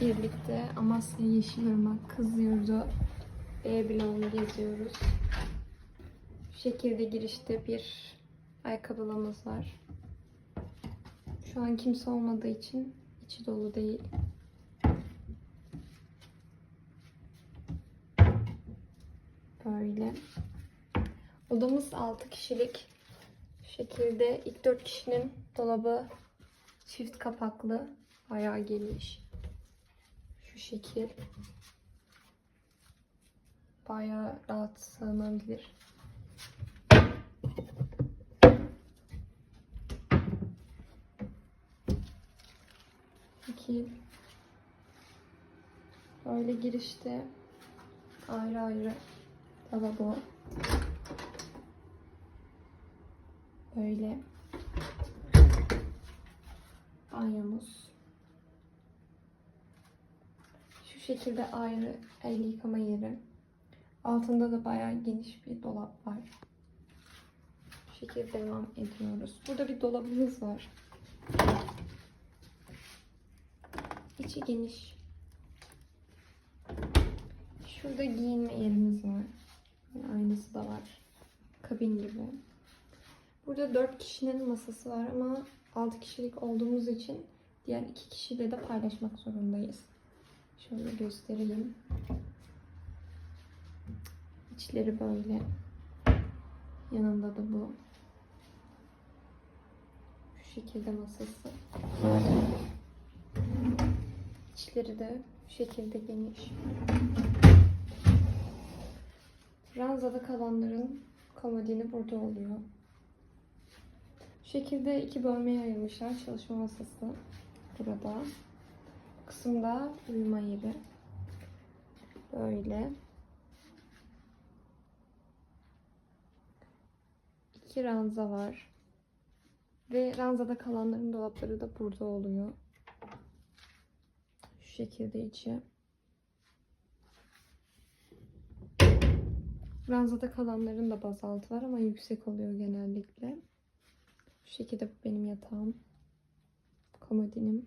birlikte Amasya Yeşilırmak Kız Yurdu B bloğunu geziyoruz. Bu şekilde girişte bir ayakkabılamız var. Şu an kimse olmadığı için içi dolu değil. Böyle. Odamız 6 kişilik. Bu şekilde ilk 4 kişinin dolabı çift kapaklı. Bayağı geniş. Şu şekil. Bayağı rahat sığınabilir. Şekil. Böyle girişte ayrı ayrı lavabo. Böyle. Banyomuz. Şu şekilde ayrı el yıkama yeri. Altında da bayağı geniş bir dolap var. Bu şekilde devam ediyoruz. Burada bir dolabımız var. İçi geniş. Şurada giyinme yerimiz var. Aynısı da var. Kabin gibi. Burada 4 kişinin masası var ama 6 kişilik olduğumuz için diğer 2 kişiyle de paylaşmak zorundayız. Şöyle göstereyim. İçleri böyle. Yanında da bu. Şu şekilde masası. İçleri de şu şekilde geniş. Ranzada kalanların komodini burada oluyor. Bu şekilde iki bölmeye ayırmışlar. Çalışma masası burada. Kısımda uyuma yeri. Böyle. İki ranza var. Ve ranzada kalanların dolapları da burada oluyor. Şu şekilde içi. Ranzada kalanların da bazaltı var ama yüksek oluyor genellikle. Şu şekilde bu benim yatağım. Komodinim.